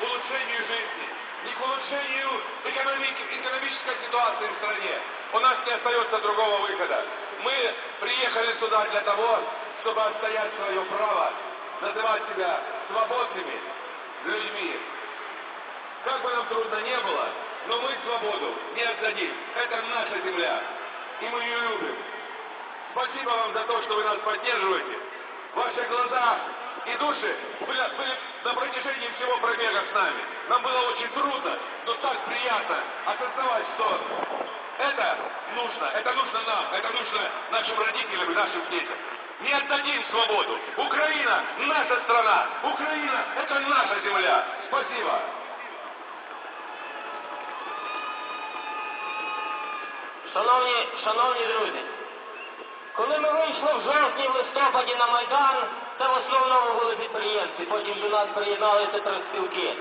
улучшению жизни, ни к улучшению экономики- экономической ситуации в стране. У нас не остается другого выхода. Мы приехали сюда для того, чтобы отстоять свое право называть себя свободными людьми. Как бы нам трудно не было, но мы свободу не отдадим. Это наша земля, и мы ее любим. Спасибо вам за то, что вы нас поддерживаете. Ваши глаза и души были, были на протяжении всего пробега с нами. Нам было очень трудно, но так приятно осознавать, что это нужно, это нужно нам, это нужно нашим родителям и нашим детям. Не отдадим свободу. Украина – наша страна. Украина – это наша земля. Спасибо. Шановні, шановні друзі, коли ми вийшли в жовтні, в листопаді на Майдан, це в основному були підприємці, потім до нас приєдналися профспілки.